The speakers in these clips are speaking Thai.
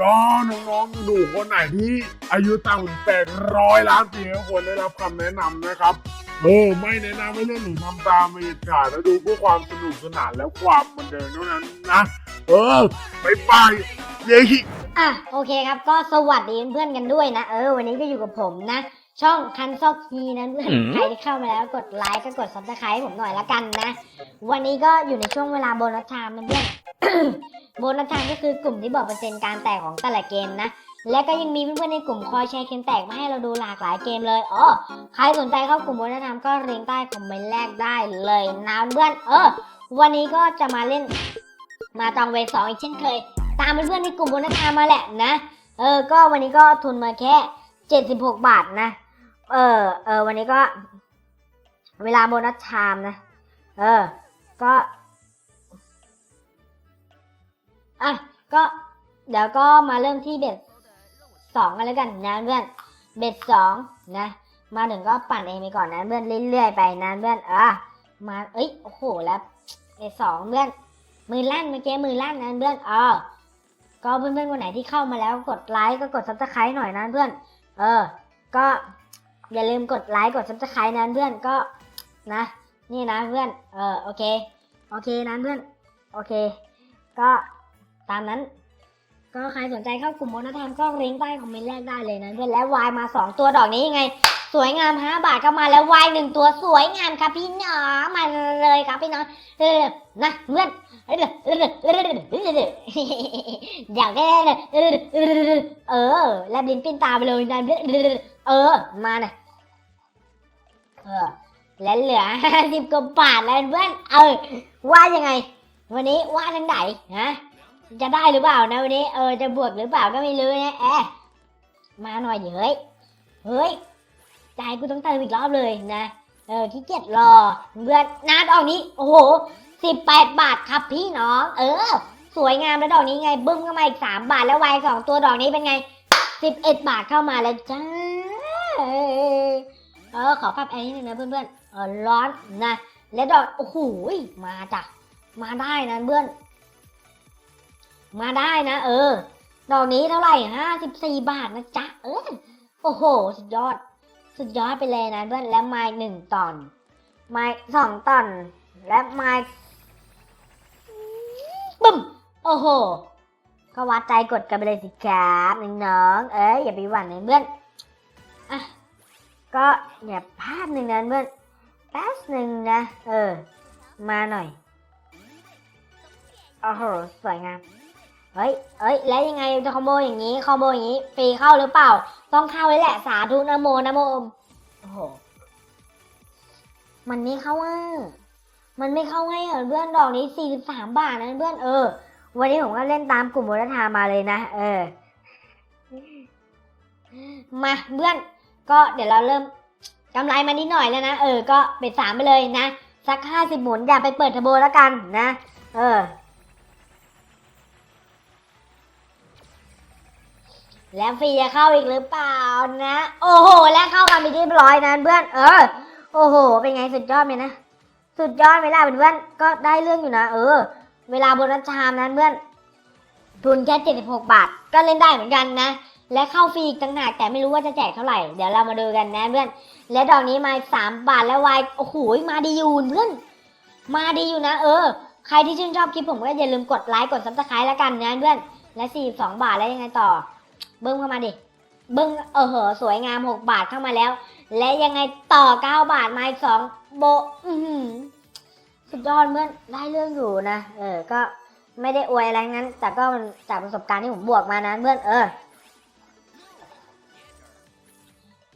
ก็น้องๆหนูคนไหนที่อายุต่ำกว่าแปดร้อยล้านปีก็ควรได้รับคำแนะนำนะครับเออไม่แนะนำให้เล่นหนูทำตามไปขาดแล้วดูเพื่อความสนุกสนานและความบันเทิงเท่านั้นนะ เออไปไปเย้ อะโอเคครับก็สวัสดีเพื่อนๆกันด้วยนะ เออ วันนี้ก็อยู่กับผมนะ ช่องคันซอกฮีนะเพื่อนอืมใครที่เข้ามาแล้วกดไลค์ก็กดซับสไครต์ผมหน่อยละกันนะ วันนี้ก็อยู่ในช่วงเวลาโบนัสไทม์นะเพื่อนโบนัสไทม์ก็คือกลุ่มที่บอกเปอร์เซ็นต์การแตกของแต่ละเกมนะและก็ยังมีเพื่อนๆในกลุ่มคอยแชร์เกมแตกมาให้เราดูหลากหลายเกมเลยอ๋อใครสนใจเข้ากลุ่มโบนัสไทม์ก็ลิงก์ใต้คอมเมนต์แรกได้เลยนะเพื่อนเออ วันนี้ก็จะมาเล่นมาตองเวทสองอีกเช่นเคย ตามเพื่อนๆในกลุ่มโบนัสไทม์มาแหละนะ เออ ก็วันนี้ก็ทุนมาแค่เจ็ดสิบหกบาทนะ เออ เออ วันนี้ก็ เวลาโบนัสไทม์นะ เออ ก็ อะ ก็ เดี๋ยวก็มาเริ่มที่เบ็ดสองกันแล้วกันนะเพื่อน เบ็ดสองนะ มาถึงก็ปั่นเองไปก่อนนะเพื่อนเรื่อยๆไปนะเพื่อน อะ มา เอ้ย โอ้โห แล้วเบ็ดสองเพื่อน มือลั่นเมื่อกี้มือลั่นนะเพื่อนอ๋อก็เพื่อนๆคนไหนที่เข้ามาแล้วกดไลค์ก็กดซับสไครต์หน่อยนะเพื่อน เออ ก็ อย่าลืมกดไลค์กดซับสไครต์นะเพื่อนก็นะ นี่นะเพื่อน เออโอเค โอเคนะเพื่อน โอเค ก็ตามนั้น ก็ใครสนใจเข้ากลุ่มมนธรรมก็ลิงก์ใต้คอมเมนต์แรกได้เลยนะเพื่อนแล้ววายมาสองตัวดอกนี้ยังไง สวยงามห้าบาทเข้ามาแล้ววายหนึ่งตัวสวยงามครับพี่น้องมาเลยครับพี่น้องเออนะเพื่อนอยากได้เลยเออแลบลิ้นปิ้นตาไปเลยนะเออมาน่ะ เออ แล้วเหลือห้าสิบกว่าบาทแล้วเพื่อน เออ ว่ายังไง วันนี้ว่าทั้งไหนฮะ จะได้หรือเปล่านะวันนี้ เออ จะบวกหรือเปล่าก็ไม่รู้นะแอะมาหน่อยเดี๋ยวเฮ้ย เฮ้ย ใจายกูต้องเติมอีกรอบเลยนะ เออขี้เกียจรอ เพื่อนนาดออกนี้ โอ้โหสิบแปดบาทครับพี่น้อง เออ สวยงามแล้วดอกนี้ไง บึ้มเข้ามาอีกสามบาทแล้ววายสองตัวดอกนี้เป็นไงสิบเอ็ดบาทเข้ามาแล้วจ้า เออขอปรับแอร์นิดนึงนะเพื่อนๆเออร้อนนะและดอกโอ้โหมาจ้ะมาได้นะเพื่อน มาได้นะ เออ ดอกนี้เท่าไหร่ห้าสิบสี่บาทนะจ๊ะเออโอ้โห สุดยอด สุดยอดไปเลยนะเพื่อนและไม้หนึ่งตอนไม้สองตอนและไม้บึ้มโอ้โหก็วัดใจกดกันไปเลยสิครับน้องๆเอ้ยอย่าไปหวั่นเลยเพื่อนอะ ก็อย่าพลาดหนึ่งนะเพื่อนแป๊บหนึ่งนะ เออ มาหน่อยโอ้โหสวยงามเฮ้ยเอ้ย แล้วยังไงจะคอมโบอย่างนี้ คอมโบอย่างนี้ฟรีเข้าหรือเปล่า ต้องเข้าไว้แหละ สาธุนะโมนะโมมโอ้โห มันไม่เข้าอะมันไม่เข้าให้เหรอเพื่อนดอกนี้สี่สิบสามบาทนะเพื่อนเออ วันนี้ผมก็เล่นตามกลุ่มวัฒนธรรมมาเลยนะ เออ มาเพื่อน ก็เดี๋ยวเราเริ่มกำไรมานิดหน่อยแล้วนะ เออ ก็เป็ดสามไปเลยนะ สักห้าสิบหมุนอย่าไปเปิดเทอร์โบแล้วกันนะ เออ แล้วฟรีจะเข้าอีกหรือเปล่านะ โอ้โห แล้วเข้ากันไปที่เรียบร้อยนะเพื่อน เออ โอ้โห เป็นไงสุดยอดไหมนะ สุดยอดเวลาเพื่อนก็ได้เรื่องอยู่นะ เออ เวลาบนัชามนั้นเพื่อน ทุนแค่76 บาท ก็เล่นได้เหมือนกันนะ และเข้าฟรีอีกต่างหากแต่ไม่รู้ว่าจะแจกเท่าไหร่ เดี๋ยวเรามาดูกันนะเพื่อน และดอกนี้มาสามบาทแล้ววายโอ้โหมาดีอยู่เพื่อน มาดีอยู่นะ เออ ใครที่ชื่นชอบคลิปผมก็อย่าลืมกดไลค์กดซับสไครต์แล้วกันนะเพื่อน และ42บาทแล้วยังไงต่อ เบิ้งเข้ามาดิ เบิ้งเออเหอสวยงาม6บาทเข้ามาแล้ว และยังไงต่อ9บาทมาอีกสองโบอือหือสุดยอดเพื่อนได้เรื่องอยู่นะ เออ ก็ไม่ได้อวยอะไรงั้น แต่ก็มันจากประสบการณ์ที่ผมบวกมานะเพื่อน เออ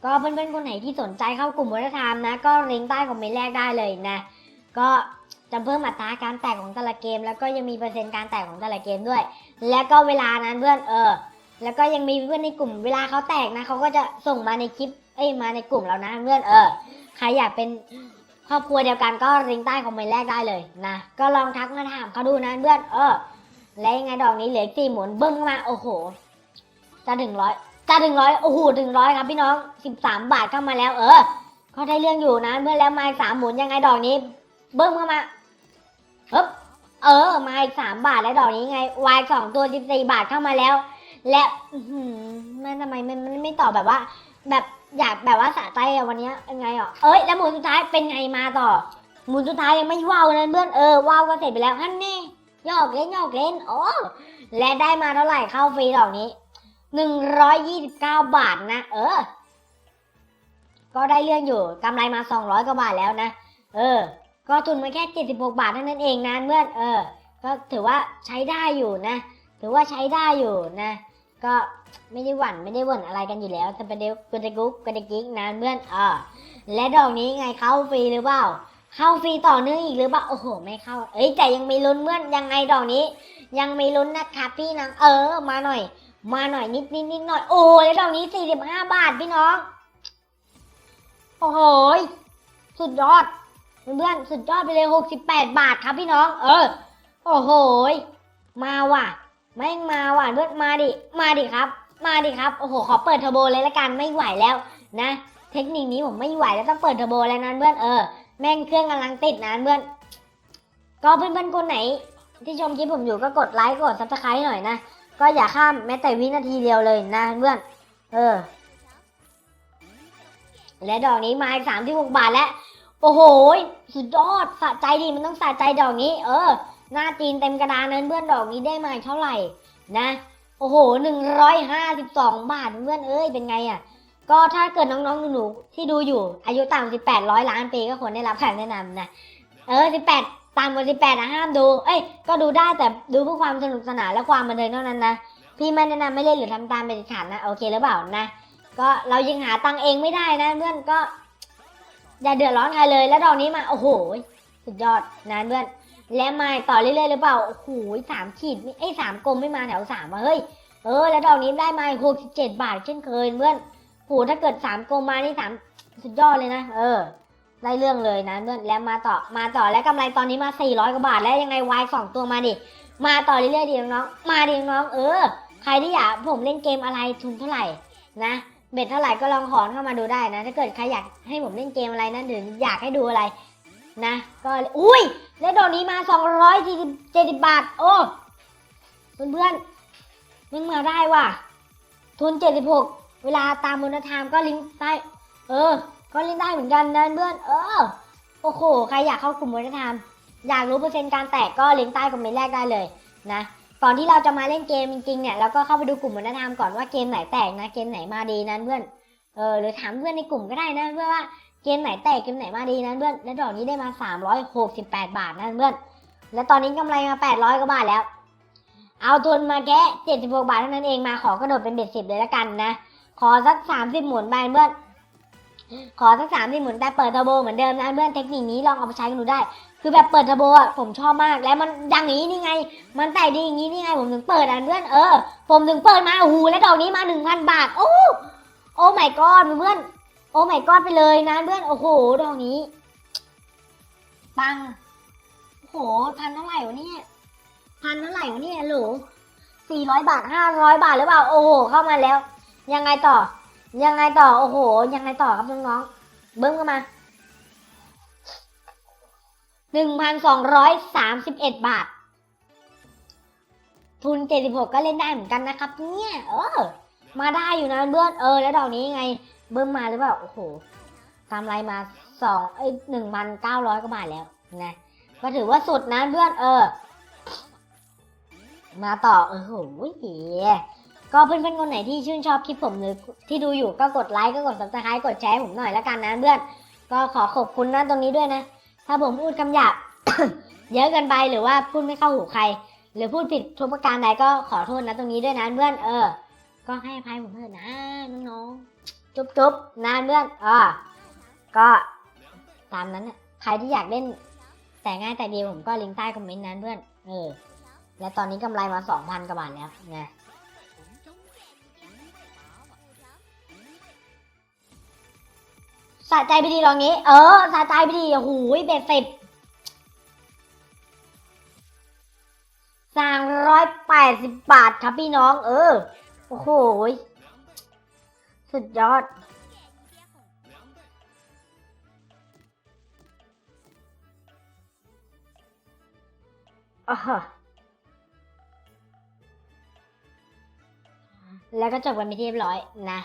ก็เพื่อนๆคนไหนที่สนใจเข้ากลุ่มวัฒนธรรมนะ ก็ลิงก์ใต้คอมเมนต์แรกได้เลยนะ ก็จะเพิ่มอัตราการแตกของแต่ละเกม แล้วก็ยังมีเปอร์เซ็นต์การแตกของแต่ละเกมด้วย แล้วก็เวลานั้นเพื่อนเออ แล้วก็ยังมีเพื่อนในกลุ่มเวลาเขาแตกนะเขาก็จะส่งมาในคลิปเอ้ยมาในกลุ่มเรานะเพื่อนเออใครอยากเป็นครอบครัวเดียวกันก็ลิงก์ใต้คอมเมนต์แรกได้เลยนะก็ลองทักมาถามเขาดูนะเพื่อนเออและยังไงดอกนี้เหลืออกสี่หมุนเบิ้งเข้ามาโอ้โห จะถึงร้อย จะถึงร้อยโอ้โหถึงร้อยครับพี่น้องสิบสามบาทเข้ามาแล้ว เออก็ได้เรื่องอยู่นะเพื่อแล้วมาสามหมุนยังไงดอกนี้ เบิ้งเข้ามาฮึบเออมาอีกสามบาทแล้วดอกนี้ไงวายสองตัวสิบสี่บาทเข้ามาแล้ว และอื้อหือแม่ทำไมมันมันไม่ตอบแบบว่า แบบอยากแบบว่าสะใจอะวันนี้ยังไงอะเอ้ยแล้วหมุนสุดท้ายเป็นไงมาต่อ หมุนสุดท้ายยังไม่ว่าวนะเพื่อนเออว่าวก็เสร็จไปแล้วฮันนี่ยอกเล่นยอกเล่นโอ้และได้มาเท่าไหร่เข้าฟรีดอกนี้ หนึ่งร้อยยี่สิบเก้าบาทนะ เออ ก็ได้เรื่องอยู่กำไรมาสองร้อยกว่าบาทแล้วนะ เออ ก็ทุนมาแค่เจ็ดสิบหกบาทเท่านั้นเองนะเพื่อน เออ ก็ถือว่าใช้ได้อยู่นะ ถือว่าใช้ได้อยู่นะ ก็ไม่ได้หวั่นไม่ได้หวั่นอะไรกันอยู่แล้วแต่ประเดี๋ยวกระกุ๊กกระดิกิ๊กนะเพื่อน เออ และดอกนี้ไงเข้าฟรีหรือเปล่าเข้าฟรีต่อเนื่องอีกหรือเปล่าโอ้โห ไม่เข้า เอ้ยแต่ยังมีลุ้นเพื่อนยังไงดอกนี้ ยังมีลุ้นนะครับพี่นางเออมาหน่อย มาหน่อยนิดนิดนิดหน่อยโอ้แล้วดอกนี้สี่สิบห้าบาทพี่น้อง โอ้โหสุดยอดเพื่อนสุดยอดไปเลยหกสิบแปดบาทครับพี่น้อง เออ โอ้โหยมาว่ะแม่งมาว่ะเพื่อนมาดิ มาดิครับ มาดิครับโอ้โหขอเปิดเทอร์โบเลยละกันไม่ไหวแล้วนะ เทคนิคนี้ผมไม่ไหวแล้วต้องเปิดเทอร์โบแล้วนะเพื่อนเออแม่งเครื่องกำลังติดนะเพื่อนก็เพื่อนๆคนไหน ที่ชมคลิปผมอยู่ก็กดไลค์กดซับสไครต์หน่อยนะ ก็อย่าข้ามแม้แต่วินาทีเดียวเลยนะเพื่อน เออ และดอกนี้มาอีกสามที่หกบาทแล้ว โอ้โห สุดยอดสะใจดีมันต้องสะใจดอกนี้ เออ หน้าจีนเต็มกระดานนั้นเพื่อนดอกนี้ได้มาเท่าไหร่ นะ โอ้โหหนึ่งร้อยห้าสิบสองบาทเพื่อนเอ้ย เป็นไงอะ ก็ถ้าเกิดน้องๆหนูๆที่ดูอยู่ อายุต่ำสิบแปดร้อยล้านปีก็ควรได้รับการแนะนำนะ เออสิบแปด ต่ำกว่าสิบแปดนะห้ามดู เอ้ย ก็ดูได้แต่ดูเพื่อความสนุกสนานและความบันเทิงเท่านั้นนะ พี่ไม่แนะนำไม่เล่นหรือทำตามเป็นขาดนะ โอเคหรือเปล่านะ ก็เรายังหาตังเองไม่ได้นะเพื่อนก็ อย่าเดือดร้อนใครเลย แล้วดอกนี้มา โอ้โห สุดยอดนะเพื่อน และมาต่อเรื่อยๆหรือเปล่า โอ้โหสามขีดไอ้สามกลมไม่มาแถวสามอะเฮ้ย เออ แล้วดอกนี้ได้มาหกสิบเจ็ดบาทเช่นเคยเพื่อนโหถ้าเกิดสามกลมมานี่สามสุดยอดเลยนะ เออ ได้เรื่องเลยนะเพื่อนแล้วมาต่อมาต่อแล้วกำไรตอนนี้มาสี่ร้อยกว่าบาทแล้วยังไงวายสองตัวมาดิ มาต่อเรื่อยๆดิน้องๆมาดิน้องๆเออ ใครที่อยากผมเล่นเกมอะไรทุนเท่าไหร่นะเบ็ดเท่าไหร่ก็ลองขอนเข้ามาดูได้นะ ถ้าเกิดใครอยากให้ผมเล่นเกมอะไรนะหรืออยากให้ดูอะไรนะ ก็อุ้ยแล้วดอกนี้มาสองร้อยสี่สิบาท โอ้เพื่อนเพื่อนๆมึงมาได้ว่ะทุนเจ็ดสิบหกเวลาตามมูลธรรมก็ลิงก์ใต้เออ ก็เลิงก์ได้เหมือนกันนะเพื่อนเออโอ้โหใครอยากเข้ากลุ่มมูลธรรมอยากรู้เปอร์เซ็นต์การแตกก็ลิงก์ใต้คอมเมนต์แรกได้เลยนะก่อนที่เราจะมาเล่นเกมจริงๆเนี่ยเราก็เข้าไปดูกลุ่มวัฒนธรรมก่อนว่าเกมไหนแตกนะเกมไหนมาดีนั้นเพื่อนเออหรือถามเพื่อนในกลุ่มก็ได้นะเพื่อนว่าเกมไหนแตกเกมไหนมาดีนั้นเพื่อนและดอกนี้ได้มา 368 บาทนะเพื่อนและตอนนี้กำไรมา 800กว่าบาทแล้ว เอาทุนมาแค่76บาทเท่านั้นเองมาขอกระโดดเป็นเบ็ดสิบเลยละกันนะขอสัก 30 หมุนไปเพื่อน ขอสัก30หมุนแต่เปิดเทอร์โบเหมือนเดิมนะเพื่อนเทคนิคนี้ลองเอาไปใช้กันดูได้ คือแบบเปิดเทอร์โบอะผมชอบมากและมันอย่างนี้นี่ไง มันแต่ดีอย่างนี้นี่ไงผมถึงเปิดอะเพื่อนเออ ผมถึงเปิดมาโอ้โหแล้วดอกนี้มาหนึ่งพันบาท โอ้โอ้ my god เพื่อน โอ้ my god ไปเลยนะเพื่อนโอ้โหดอกนี้ปังโอ้โหพันเท่าไหร่วะเนี่ยพันเท่าไหร่วะเนี่ยหรูสี่ร้อยบาทห้าร้อยบาทหรือเปล่าโอ้โหเข้ามาแล้ว ยังไงต่อ ยังไงต่อ โอ้โห ยังไงต่อครับน้องๆ เบิ้งเข้ามาหนึ่งพันสองร้อยสามสิบเอ็ดบาท ทุนเจ็ดสิบหกก็เล่นได้เหมือนกันนะครับ เนี่ย เออ มาได้อยู่นะเพื่อนเออ แล้วดอกนี้ไง เบิ้มมาหรือเปล่า โอ้โหกำไรมาสองเอ้ยหนึ่งพันเก้าร้อยกว่าบาทแล้วนะ ก็ถือว่าสุดนะเพื่อนเออ มาต่อเออโห ก็เพื่อนๆคนไหนที่ชื่นชอบคลิปผมหรือที่ดูอยู่ก็กดไลค์ก็กด subscribe กดแชร์ผมหน่อยแล้วกันนะเพื่อนก็ขอขอบคุณนะตรงนี้ด้วยนะ ถ้าผมพูดคำหยาบ เยอะเกินไปหรือว่าพูดไม่เข้าหูใคร หรือพูดผิดทุกประการใดก็ขอโทษนะตรงนี้ด้วยนะเพื่อนเออ ก็ให้อภัยผมเถอะนะน้องๆจุ๊บจุ๊บนะเพื่อนอ่าก็ตามนั้นนะใครที่อยากเล่นแต่ง่ายแต่ดีผมก็ลิงก์ใต้คอมเมนต์นั้นเพื่อนเออและตอนนี้กำไรมาสองพันกว่าบาทแล้วไง สะใจไปดีลองนี้ เออสะใจไปดีโอ้โหเบ็ดสิบสามร้อยแปดสิบบาทครับพี่น้อง เออ โอ้โห สุดยอดอ่าฮะแล้วก็จบกันไปที่เรียบร้อยนะ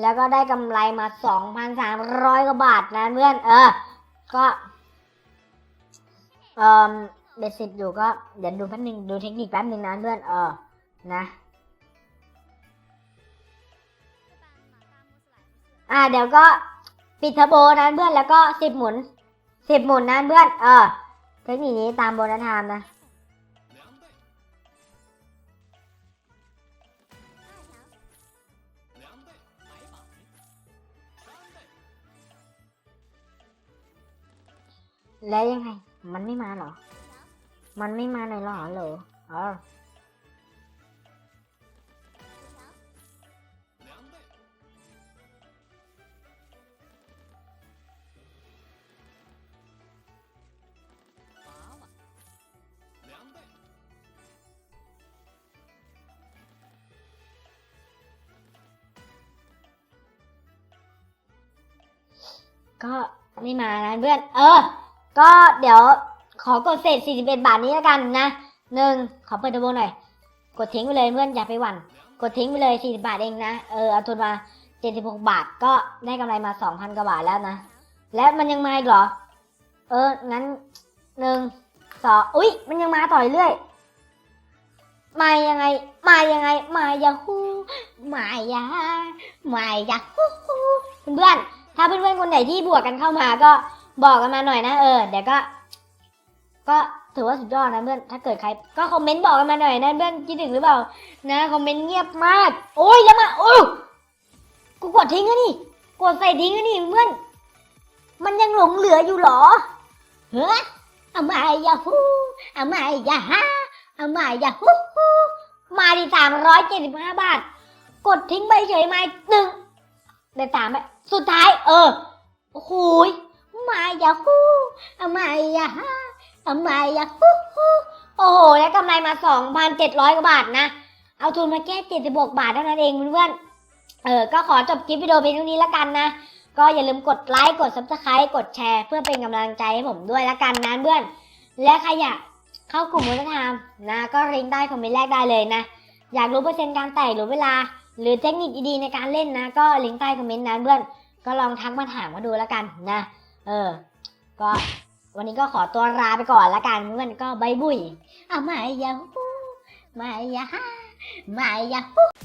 แล้วก็ได้กำไรมา 2,300 กว่าบาทนะเพื่อน เออ ก็ เอ่อเบสิกอยู่ก็เดี๋ยวดูแป๊บนึงดูเทคนิคแป๊บนึงนะเพื่อน เออ นะ อ่า เดี๋ยวก็ปิดเทอร์โบนะเพื่อน แล้วก็สิบหมุนสิบหมุนนะเพื่อน เออ เทคนิคนี้ตามโบนัสไทม์นะ แล้วยังไง มันไม่มาเหรอ มันไม่มาหน่อยเหรอเหรอเออก็ไม่มานะเพื่อน เออ ก็เดี๋ยวขอกดเศษ 41 บาทนี้แล้วกันนะหนึ่งขอเปิดตัวหน่อย กดทิ้งไปเลยเพื่อนอย่าไปหวั่น กดทิ้งไปเลย 40 บาทเองนะ เออเอาทุนมา 76 บาทก็ได้กำไรมา 2,000 กว่าบาทแล้วนะ และมันยังมาอีกเหรอ เออ งั้นหนึ่งสองอุ้ยมันยังมาต่อยเรื่อย มายังไง มายังไง มายาฮูมายามายาฮูฮูเพื่อนๆถ้าเพื่อนๆคนไหนที่บวกกันเข้ามาก็ บอกกันมาหน่อยนะเออเดี๋ยวก็ ก็ถือว่าสุดยอดนะเพื่อนถ้าเกิดใคร ก็คอมเมนต์บอกกันมาหน่อยนะเพื่อนคิดถึงหรือเปล่า นะคอมเมนต์เงียบมาก โอ้ยแล้วมาโอ้กูกดทิ้งแล้วนี่กดใส่ทิ้งแล้วนี่เพื่อนมันยังหลงเหลืออยู่หรอเฮ้ยเอามายาฮูเอามายาฮาเอามายาฮูฮูมาดิสามร้อยเจ็ดสิบห้าบาท กดทิ้งไปเฉยมาหนึ่งได้สามไปสุดท้าย เออโอ้ย มายาฮูเอามายาฮาอามายาฮูฮูโอ้โห แล้วกำไรมาสองพันเจ็ดร้อยกว่าบาทนะ เอาทุนมาแค่เจ็ดสิบกบาทเท่านั้นเองเพื่อนๆเออ ก็ขอจบคลิปวิดีโอเพียงเท่านี้แล้วกันนะ ก็อย่าลืมกดไลค์ กด subscribe กดแชร์ เพื่อเป็นกำลังใจให้ผมด้วยละกันนะเพื่อน และใครอยากเข้ากลุ่มวัฒนธรรมนะ ก็ลิงก์ใต้คอมเมนต์แรกได้เลยนะ อยากรู้เปอร์เซ็นต์การแตกหรือเวลา หรือเทคนิคดีๆในการเล่นนะ ก็ลิงก์ใต้คอมเมนต์นะเพื่อน ก็ลองทักมาถามมาดูแล้วกันนะ เออ ก็วันนี้ก็ขอตัวลาไปก่อนละกันเพื่อนก็บายบุยอะมายาฮูมายาฮ่ามายาฮู้